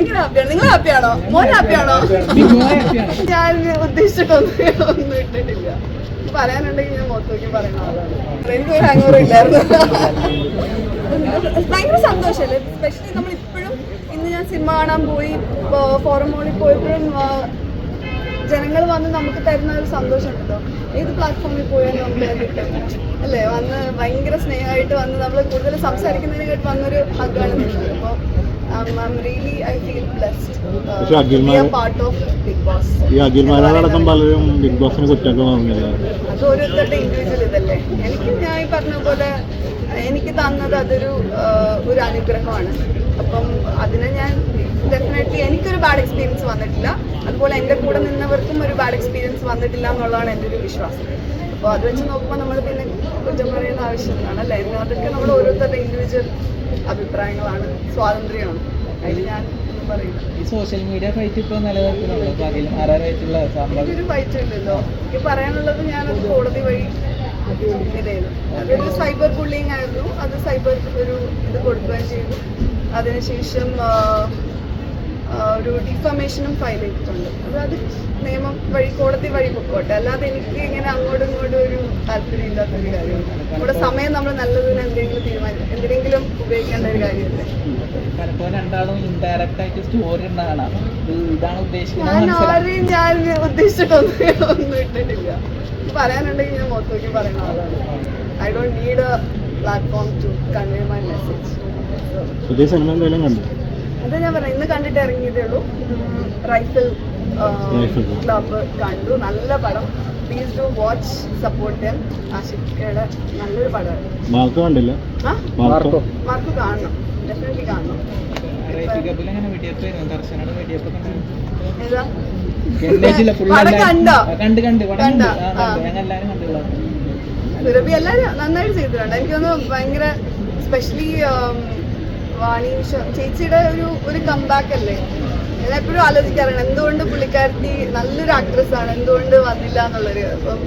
ഭയങ്കര ഹാപ്പിയാണ് നിങ്ങൾ ഹാപ്പിയാണോ മോൻ ഹാപ്പിയാണോ ഞാൻ ഉദ്ദേശിച്ചിട്ടൊന്നും ഒന്നും ഇട്ടിട്ടില്ല. പറയാനുണ്ടെങ്കിൽ ഞാൻ മൊത്തം നോക്കി പറയുന്ന എനിക്ക് ഒരു ഹാങ്ങോർ ഇല്ലായിരുന്നു. ഭയങ്കര സന്തോഷമല്ലേ സ്പെഷ്യലി നമ്മൾ ഇപ്പോഴും ഇന്ന് ഞാൻ സിനിമ കാണാൻ പോയി ഫോറം മോളിൽ പോയപ്പോഴും ജനങ്ങൾ വന്ന് നമുക്ക് തരുന്ന ഒരു സന്തോഷം ഉണ്ടോ ഏത് പ്ലാറ്റ്ഫോമിൽ പോയാലും നമുക്ക് കിട്ടും അല്ലേ? വന്ന് ഭയങ്കര സ്നേഹമായിട്ട് വന്ന് നമ്മൾ കൂടുതൽ സംസാരിക്കുന്നതിനെക്കാട്ട് വന്നൊരു ഹഗ്ഗാണ് അപ്പോൾ പക്ഷെ ബിഗ് ബോസ് ഈ അഖിൽമാരടക്കം പലരും ബിഗ് ബോസിന് കുറ്റമൊക്കെ വാങ്ങില്ല അത് ഓരോരുത്തരുടെ ഇൻഡിവിജ്വൽ ഇതല്ലേ. എനിക്ക് ഞാൻ ഈ പറഞ്ഞ പോലെ എനിക്ക് തന്നത് അതൊരു ഒരു അനുഗ്രഹമാണ്. അപ്പം അതിനെ ഞാൻ ഡെഫിനറ്റ്ലി എനിക്കൊരു ബാഡ് എക്സ്പീരിയൻസ് വന്നിട്ടില്ല. അതുപോലെ എന്റെ കൂടെ നിന്നവർക്കും ഒരു ബാഡ് എക്സ്പീരിയൻസ് വന്നിട്ടില്ല എന്നുള്ളതാണ് എന്റെ ഒരു വിശ്വാസം. അപ്പോൾ അത് വെച്ച് നോക്കുമ്പോൾ നമ്മൾ പിന്നെ ആവശ്യമില്ലാണ് അല്ലേ അതൊക്കെ നമ്മൾ ഓരോരുത്തരുടെ ഇൻഡിവിജ്വൽ അഭിപ്രായങ്ങളാണ് സ്വാതന്ത്ര്യമാണ്. അതിന് ഞാൻ ഈ സോഷ്യൽ മീഡിയ ഫൈറ്റ് ഇപ്പോൾ നിലനിൽക്കുന്നുണ്ട്? അപ്പോൾ അതിൽ ആരായിട്ടുള്ള സംഭവം ഒരു ഫൈറ്റ് ഉണ്ടല്ലോ. എനിക്ക് പറയാനുള്ളത് ഞാൻ കോടതി വഴി അതൊരു സൈബർ ബുള്ളിങ് ആയിരുന്നു. അത് സൈബർ ഒരു ഇത് കൊടുക്കുകയും ചെയ്തു. അതിനുശേഷം ഒരു ഡിഫമേഷനും ഫയൽ ചെയ്തിട്ടുണ്ട് അപ്പോൾ അത് നിയമം വഴി കോടതി വഴി പൊക്കോട്ടെ. അല്ലാതെ എനിക്ക് ഇങ്ങനെ അങ്ങോട്ടും ഇങ്ങോട്ടും ഒരു താല്പര്യം ഇല്ലാത്തൊരു കാര്യമാണ് നമ്മുടെ സമയം നമ്മൾ നല്ലതിന് എന്തെങ്കിലും തീരുമാനിക്കും എന്തിനെങ്കിലും ഉപയോഗിക്കേണ്ട ഒരു കാര്യമല്ലേ? പലപ്പോഴും രണ്ടാളും ഇൻഡയറക്റ്റ് ആയിട്ട് സ്റ്റോറി ഉണ്ടാകണം ഇത് ഇതാണ് ഉദ്ദേശിക്കുന്നത് ഞാൻ ആരെയും ഞാൻ ഉദ്ദേശിച്ചിട്ടൊന്നും ഒന്നും ഇട്ടിട്ടില്ല. പറയാനുണ്ടെങ്കിൽ ഞാൻ മൊത്തം നോക്കി പറയുന്ന ആളാണ്. I don't need a platform to convey my message പുതിയ സിനിമ എന്തായാലും കണ്ടു. അത് ഞാൻ പറഞ്ഞ ഇന്ന് കണ്ടിട്ട് ഇറങ്ങിയതേ ഉള്ളൂ. റൈഫിൾ. ക്ലബ്ബ് കണ്ടു. നല്ല പടം. പ്ലീസ് ഡു വാച്ച് സപ്പോർട്ട് ആശിക്കയുടെ നല്ലൊരു പടമാണ്. മാർക്ക് കണ്ടില്ല? ആ? മാർക്കോ? മാർക്ക് കാണണം. ഡെഫിനറ്റ്ലി കാണണം. ഏതാ? സുരഭി എല്ലാവരും നന്നായിട്ട് ചെയ്തിട്ടുണ്ട്. എനിക്കൊന്ന് ഭയങ്കര സ്പെഷ്യലി വാണി ചേച്ചിയുടെ ഒരു ഒരു കംബാക്ക് അല്ലേ? ഞാൻ എപ്പോഴും ആലോചിക്കാറുണ്ട് എന്തുകൊണ്ട് പുള്ളിക്കാരത്തി നല്ലൊരു ആക്ട്രസ് ആണ് എന്തുകൊണ്ട് വന്നില്ല എന്നുള്ളൊരു അപ്പം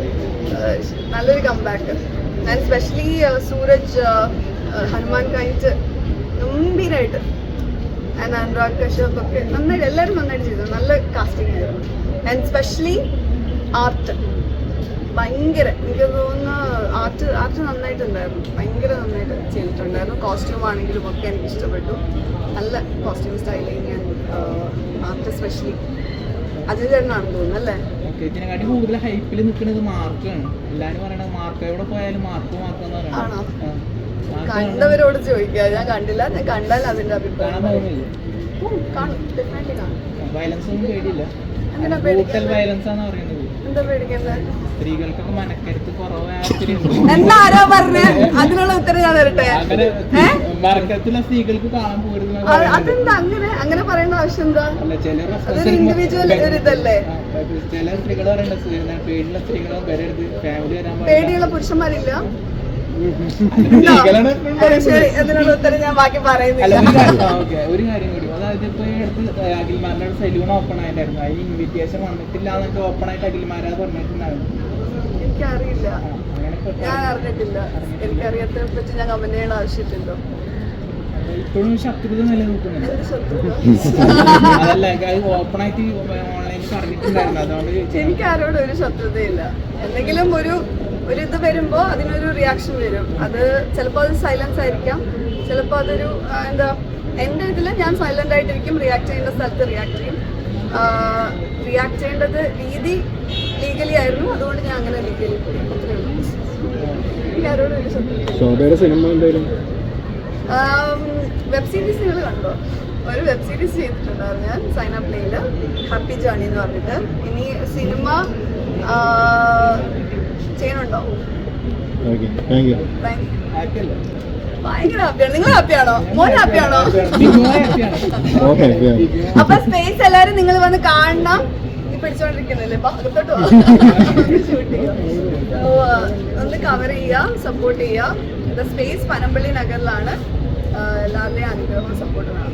നല്ലൊരു കംബാക്ക് ഞാൻ സ്പെഷ്യലി സൂരജ് ഹനുമാൻ കാണിച്ച് ഗംഭീരമായിട്ട് ആൻഡ് അനുരാഗ് കശ്യപ് ഒക്കെ നന്നായിട്ട് എല്ലാവരും നന്നായിട്ട് ചെയ്തു. നല്ല കാസ്റ്റിംഗ് ആയിരുന്നു. And specially art. ഭയങ്കര എനിക്ക് തോന്നുന്നു ആർട്ട് ആർട്ട് നന്നായിട്ടുണ്ടായിരുന്നു. ഭയങ്കര നന്നായിട്ട്. ചെയ്തിട്ടുണ്ടായിരുന്നു. കോസ്റ്റ്യൂം ആണെങ്കിലും ഒക്കെ എനിക്ക് ഇഷ്ടപ്പെട്ടു. നല്ല കോസ്റ്റ്യൂം സ്റ്റൈലിങ് ഞാൻ ആർട്ട് സ്പെഷ്യലി ചേട്ടനാണെന്ന് തോന്നുന്നു അല്ലേ? ഓക്കെ ഇതിനെക്കാട്ടി കൂടുതൽ ഹൈപ്പിൽ നിൽക്കുന്നത് മാർക്കാണ് പറയണത് മാർക്ക് എവിടെ പോയാലും മാർക്ക് മാർക്ക് എന്ന് ആണോ? കണ്ടവരോട് ചോദിക്കുക ഞാൻ കണ്ടില്ല. ഞാൻ കണ്ടാൽ അതിന്റെ അഭിപ്രായം വയലൻസ് ഒന്നും പേടിയില്ല? വയലൻസ് ആണ് പറയുന്നത്. സ്ത്രീകൾക്കൊക്കെ മനക്കരുത്ത് ആരാ പറഞ്ഞേ? അതിനുള്ള ഉത്തരം ഞാൻ തരട്ടെ? ഏ? സ്ത്രീകൾക്ക് കാണാൻ പോരുന്ന അത് അതെന്താ അങ്ങനെ? അങ്ങനെ പറയേണ്ട ആവശ്യം എന്താ? അതൊരു ഒരു ഇതല്ലേ? ചില സ്ത്രീകൾ പറയണ്ട പേടിയുള്ള സ്ത്രീകളും വരരുത്. ഫാമിലി വരാൻ. പേടിയുള്ള പുരുഷന്മാരില്ല? ശരി അതിനുള്ള ഉത്തരം ഞാൻ ബാക്കി പറയുന്നില്ല. ഒരു കാര്യം- ഇപ്പൊ ഈ അടുത്ത് അഖിൽമാരുടെ സലൂൺ ഓപ്പൺ ആയിട്ടായിരുന്നു അതിന് ഇൻവിറ്റേഷൻ വന്നിട്ടില്ല എന്നൊക്കെ ഓപ്പൺ ആയിട്ട് അഖിൽമാരാ പറഞ്ഞിട്ടുണ്ടായിരുന്നു. എനിക്കറിയില്ല. ഞാൻ അറിഞ്ഞിട്ടില്ല. എനിക്കറിയാത്തതിനെ പറ്റി ഞാൻ കമന്റ് ചെയ്യേണ്ട ആവശ്യമില്ലല്ലോ ഇപ്പോഴും ശത്രുത നിലനിൽക്കുന്നുണ്ട്. ഓപ്പൺ ആയിട്ട് ഓൺലൈനിൽ പറഞ്ഞിട്ടുണ്ടായിരുന്നു. അതുകൊണ്ട് എനിക്ക് ആരോടും ഒരു ശത്രുതയില്ല. എന്തെങ്കിലും ഒരു ഒരു ഇത് വരുമ്പോൾ അതിനൊരു റിയാക്ഷൻ വരും. അത് ചിലപ്പോൾ അത് സൈലൻസ് ആയിരിക്കാം. ചിലപ്പോൾ അതൊരു എന്താ എന്റെ ഇതിൽ ഞാൻ സൈലന്റ് ആയിട്ടിരിക്കും റിയാക്ട് ചെയ്യേണ്ട സ്ഥലത്ത് റിയാക്ട് ചെയ്യും. റിയാക്ട് ചെയ്യേണ്ടത് രീതി ലീഗലി ആയിരുന്നു അതുകൊണ്ട് ഞാൻ അങ്ങനെ ലീഗലി പോയി. ശോഭയുടെ സിനിമ എന്തായാലും വെബ് സീരീസ് നിങ്ങൾ കണ്ടോ? ഒരു വെബ് സീരീസ് ചെയ്തിട്ടുണ്ടായിരുന്നു ഞാൻ സൈന പ്ലേയിൽ ഹാപ്പി ജേണി എന്ന് പറഞ്ഞിട്ട്. ഇനി സിനിമ ചെയ്യണുണ്ടോ? Okay thank you thank you അല്ലേ? ഭയങ്കര ഹാപ്പിയാണ് നിങ്ങൾ ഹാപ്പിയാണോ മോൻ ഹാപ്പിയാണോ അപ്പൊ സ്പേസ് എല്ലാരും നിങ്ങൾ വന്ന് കാണണം. പിടിച്ചോണ്ടിരിക്കുന്നില്ലേ? ഒന്ന് കവർ ചെയ്യാം സപ്പോർട്ട് ചെയ്യാം. സ്പേസ് പനമ്പള്ളി നഗറിലാണ്. എല്ലാവരുടെയും അനുഗ്രഹവും സപ്പോർട്ടും വേണം.